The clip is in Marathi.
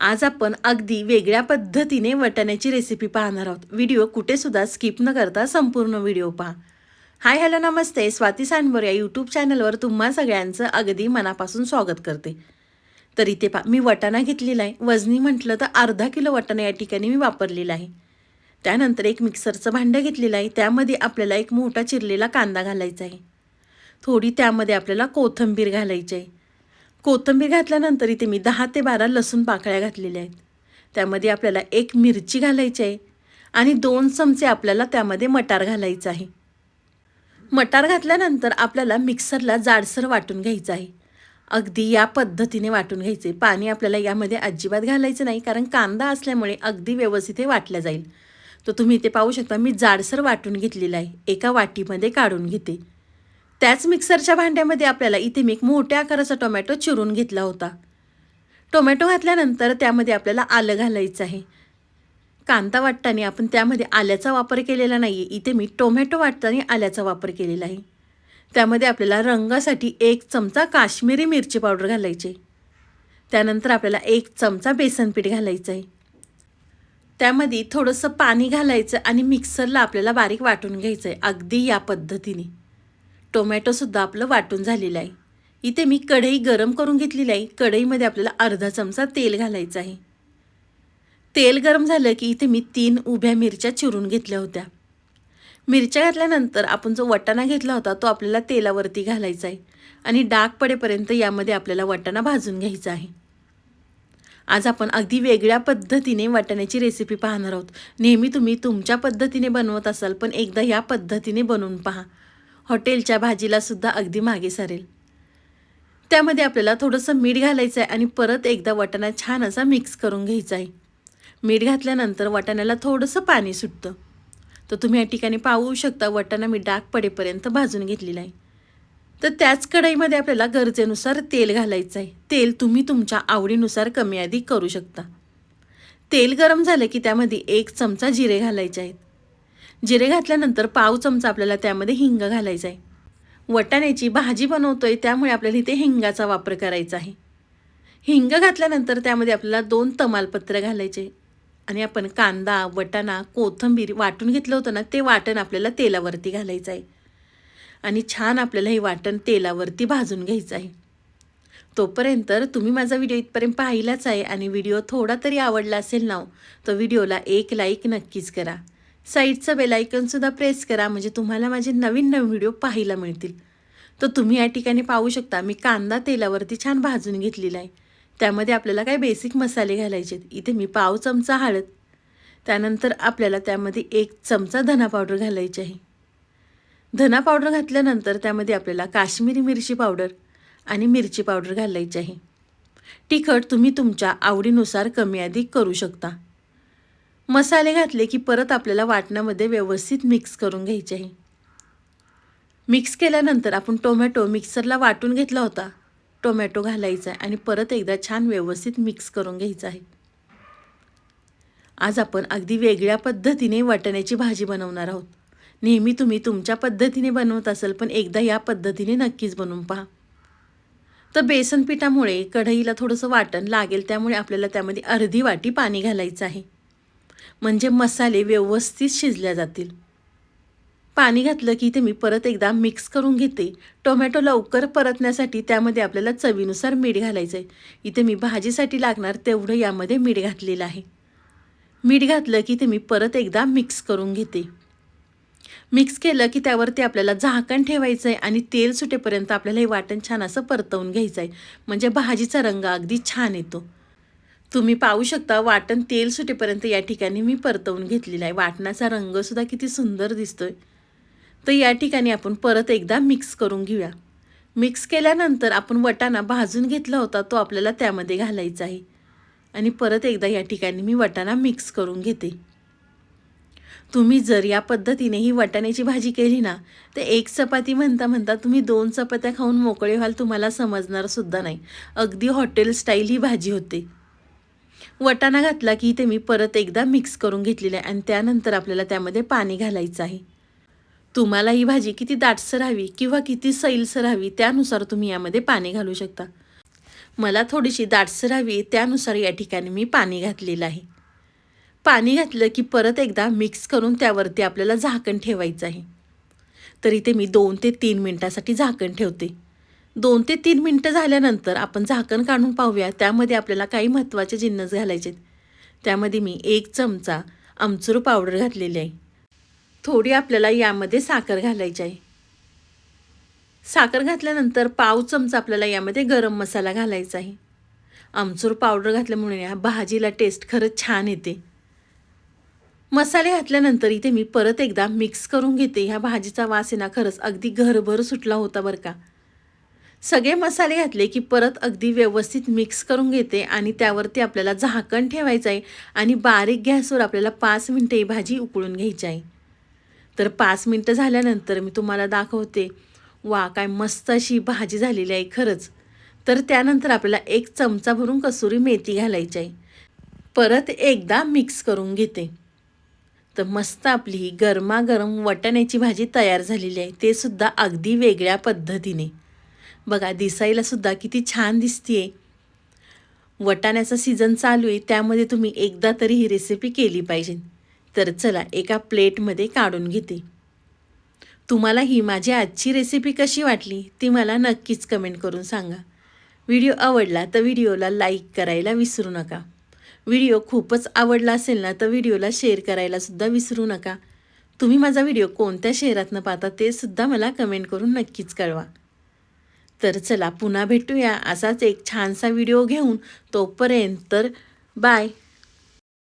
आज आपण अगदी वेगळ्या पद्धतीने वटाण्याची रेसिपी पाहणार आहोत. व्हिडिओ कुठेसुद्धा स्किप न करता संपूर्ण व्हिडिओ पहा. हाय हॅलो नमस्ते. स्वाती सांडवर या यूट्यूब चॅनलवर तुम्हा सगळ्यांचं अगदी मनापासून स्वागत करते. तर इथे पा मी वटाणा घेतलेला आहे. वजनी म्हटलं तर अर्धा किलो वटाणा या ठिकाणी मी वापरलेला आहे. त्यानंतर एक मिक्सरचं भांडं घेतलेलं आहे. त्यामध्ये आपल्याला एक मोठा चिरलेला कांदा घालायचा आहे. थोडी त्यामध्ये आपल्याला कोथिंबीर घालायची आहे. कोथिंबीर घातल्यानंतर इथे मी दहा ते बारा लसूण पाकळ्या घातलेल्या आहेत. त्यामध्ये आपल्याला एक मिरची घालायची आहे आणि दोन चमचे आपल्याला त्यामध्ये मटार घालायचं आहे. मटार घातल्यानंतर आपल्याला मिक्सरला जाडसर वाटून घ्यायचं आहे. अगदी या पद्धतीने वाटून घ्यायचे. पाणी आपल्याला यामध्ये अजिबात घालायचं नाही कारण कांदा असल्यामुळे अगदी व्यवस्थित हे वाटलं जाईल. तर तुम्ही इथे पाहू शकता मी जाडसर वाटून घेतलेलं आहे. एका वाटीमध्ये काढून घेते. त्याच मिक्सरच्या भांड्यामध्ये आपल्याला इथे मी एक मोठ्या आकाराचा टोमॅटो चिरून घेतला होता. टोमॅटो घातल्यानंतर त्यामध्ये आपल्याला आलं घालायचं आहे. कांदा वाटताना आपण त्यामध्ये आल्याचा वापर केलेला नाही आहे इथे मी टोमॅटो वाटताना आल्याचा वापर केलेला आहे. त्यामध्ये आपल्याला रंगासाठी एक चमचा काश्मीरी मिरची पावडर घालायची. त्यानंतर आपल्याला एक चमचा बेसन पीठ घालायचं आहे. त्यामध्ये थोडंसं पाणी घालायचं आणि मिक्सरला आपल्याला बारीक वाटून घ्यायचं आहे. अगदी या पद्धतीने. टोमॅटोसुद्धा आपलं वाटून झालेलं आहे. इथे मी कढई गरम करून घेतलेली आहे. कढईमध्ये आपल्याला अर्धा चमचा तेल घालायचं आहे. तेल गरम झालं की इथे मी तीन उभ्या मिरच्या चिरून घेतल्या होत्या. मिरच्या घातल्यानंतर आपण जो वटाणा घेतला होता तो आपल्याला तेलावरती घालायचा आहे आणि डाग पडेपर्यंत यामध्ये आपल्याला वटाणा भाजून घ्यायचा आहे. आज आपण अगदी वेगळ्या पद्धतीने वाटाण्याची रेसिपी पाहणार आहोत. नेहमी तुम्ही तुमच्या पद्धतीने बनवत असाल पण एकदा या पद्धतीने बनवून पहा. हॉटेलच्या भाजीला सुद्धा अगदी मागे सारेल. त्यामध्ये आपल्याला थोडंसं मीठ घालायचं आहे आणि परत एकदा वाटाणा छान असा मिक्स करून घ्यायचा आहे मीठ घातल्यानंतर वाटाण्याला थोडंसं पाणी सुटतं. तर तुम्ही या ठिकाणी पाहू शकता वाटाणा मी डाग पडेपर्यंत भाजून घेतलेला आहे तर त्याच कढईमध्ये आपल्याला गरजेनुसार तेल घालायचं आहे तेल तुम्ही तुमच्या आवडीनुसार कमी अधिक करू शकता. तेल गरम झालं की त्यामध्ये एक चमचा जिरे घालायचे आहेत. जिरे घातल्यानंतर पाव चमचा आपल्याला त्यामध्ये हिंग घालायचा आहे वटाण्याची भाजी बनवतोय त्यामुळे आपल्याला इथे हिंगाचा वापर करायचा आहे. हिंग घातल्यानंतर त्यामध्ये आपल्याला दोन तमालपत्र घालायचे. आणि आपण कांदा वटाणा कोथंबीर वाटून घेतलं होतं ना ते वाटण आपल्याला तेलावरती घालायचं आहे आणि छान आपल्याला हे वाटण तेलावरती भाजून घ्यायचं आहे तोपर्यंत तुम्ही माझा व्हिडिओ इथपर्यंत पाहिलाच आहे आणि व्हिडिओ थोडा तरी आवडला असेल ना हो, तर व्हिडिओला एक लाईक नक्कीच करा. साईडचं बेलायकनसुद्धा प्रेस करा म्हणजे तुम्हाला माझे नवीन नवीन व्हिडिओ पाहायला मिळतील. तर तुम्ही या ठिकाणी पाहू शकता मी कांदा तेलावरती छान भाजून घेतलेला आहे. त्यामध्ये आपल्याला काय बेसिक मसाले घालायचे इथे मी पाव चमचा हळद. त्यानंतर आपल्याला त्यामध्ये एक चमचा धना पावडर घालायची आहे. धना पावडर घातल्यानंतर त्यामध्ये आपल्याला काश्मीरी मिरची पावडर आणि मिरची पावडर घालायची आहे. तिखट तुम्ही तुमच्या आवडीनुसार कमी अधिक करू शकता. मसाले घातले की परत आपल्याला वाटणामध्ये व्यवस्थित मिक्स करून घ्यायचे आहे. मिक्स केल्यानंतर आपण टोमॅटो मिक्सरला वाटून घेतला होता. टोमॅटो घालायचा आहे आणि परत एकदा छान व्यवस्थित मिक्स करून घ्यायचा आहे. आज आपण अगदी वेगळ्या पद्धतीने वाटण्याची भाजी बनवणार आहोत. नेहमी तुम्ही तुमच्या पद्धतीने बनवत असाल पण एकदा या पद्धतीने नक्कीच बनवून पहा. तर बेसन पिठामुळे कढईला थोडंसं वाटण लागेल त्यामुळे आपल्याला त्यामध्ये अर्धी वाटी पाणी घालायचं आहे. म्हणजे मसाले व्यवस्थित शिजल्या जातील. पाणी घातलं की ते मी परत एकदा मिक्स करून घेते. टोमॅटो लवकर परतण्यासाठी त्यामध्ये आपल्याला चवीनुसार मीठ घालायचं आहे इथे मी भाजीसाठी लागणार तेवढं यामध्ये मीठ घातलेलं आहे. मीठ घातलं की ते मी परत एकदा मिक्स करून घेते. मिक्स केलं की त्यावरती आपल्याला झाकण ठेवायचं आहे आणि तेल सुटेपर्यंत आपल्याला हे वाटण छान असं परतवून घ्यायचं आहे म्हणजे भाजीचा रंग अगदी छान येतो. तुम्ही पाहू शकता वाटण तेल सुटेपर्यंत या ठिकाणी मी परतवून घेतलेला आहे. वाटणाचा रंगसुद्धा किती सुंदर दिसतोय. तर या ठिकाणी आपण परत एकदा मिक्स करून घेऊया. मिक्स केल्यानंतर आपण वटाणा भाजून घेतला होता तो आपल्याला त्यामध्ये घालायचा आहे. आणि परत एकदा या ठिकाणी मी वटाणा मिक्स करून घेते. तुम्ही जर या पद्धतीने ही वटाण्याची भाजी केली ना तर एक चपाती म्हणता म्हणता तुम्ही दोन चपात्या खाऊन मोकळे व्हाल तुम्हाला समजणार सुद्धा नाही. अगदी हॉटेल स्टाईल ही भाजी होते. वटाणा घातला की ते मी परत एकदा मिक्स करून घेतलेलं आहे आणि त्यानंतर आपल्याला त्यामध्ये पाणी घालायचं आहे. तुम्हाला ही भाजी किती दाटसर हवी किंवा किती सैलसर हवी त्यानुसार तुम्ही यामध्ये पाणी घालू शकता. मला थोडीशी दाटसर हवी त्यानुसार या ठिकाणी मी पाणी घातलेलं आहे. पाणी घातलं की परत एकदा मिक्स करून त्यावरती आपल्याला झाकण ठेवायचं आहे. तर इथे मी दोन ते तीन मिनटासाठी झाकण ठेवते. दोन ते तीन मिनटं झाल्यानंतर आपण झाकण काढून पाहूया. त्यामध्ये आपल्याला काही महत्त्वाचे जिन्नस घालायचे आहेत. त्यामध्ये मी एक चमचा आमचूर पावडर घातलेली आहे. थोडी आपल्याला यामध्ये साखर घालायची आहे. साखर घातल्यानंतर पाव चमचा आपल्याला यामध्ये गरम मसाला घालायचा आहे. आमचूर पावडर घातल्यामुळे या भाजीला टेस्ट खरंच छान येते. मसाले घातल्यानंतर इथे मी परत एकदा मिक्स करून घेते. ह्या भाजीचा वास आहे ना खरंच अगदी घरभर सुटला होता बरं का. सगळे मसाले घातले की परत अगदी व्यवस्थित मिक्स करून घेते आणि त्यावरती आपल्याला झाकण ठेवायचं आहे आणि बारीक गॅसवर आपल्याला पाच मिनटं ही भाजी उकळून घ्यायची आहे. तर पाच मिनटं झाल्यानंतर मी तुम्हाला दाखवते. वा काय मस्त अशी भाजी झालेली आहे खरंच. तर त्यानंतर आपल्याला एक चमचा भरून कसुरी मेथी घालायची आहे. परत एकदा मिक्स करून घेते. तर मस्त आपली गरमागरम वाटाण्याची भाजी तयार झालेली आहे. ते सुद्धा अगदी वेगळ्या पद्धतीने. बघा दिसायलासुद्धा किती छान दिसतीये. वटाण्याचा सीझन चालू आहे त्यामध्ये तुम्ही एकदा तरी ही रेसिपी केली पाहिजे. तर चला एका प्लेटमध्ये काढून घेते. तुम्हाला ही माझी आजची रेसिपी कशी वाटली ती मला नक्कीच कमेंट करून सांगा. व्हिडिओ आवडला तर व्हिडिओला लाईक करायला विसरू नका. व्हिडिओ खूपच आवडला असेल ना तर व्हिडिओला शेअर करायलासुद्धा विसरू नका. तुम्ही माझा व्हिडिओ कोणत्या शहरातनं पाहता ते सुद्धा मला कमेंट करून नक्कीच कळवा. तर चला पुन्हा भेटूया असाच एक छानसा व्हिडिओ घेऊन तोपर्यंत तर बाय.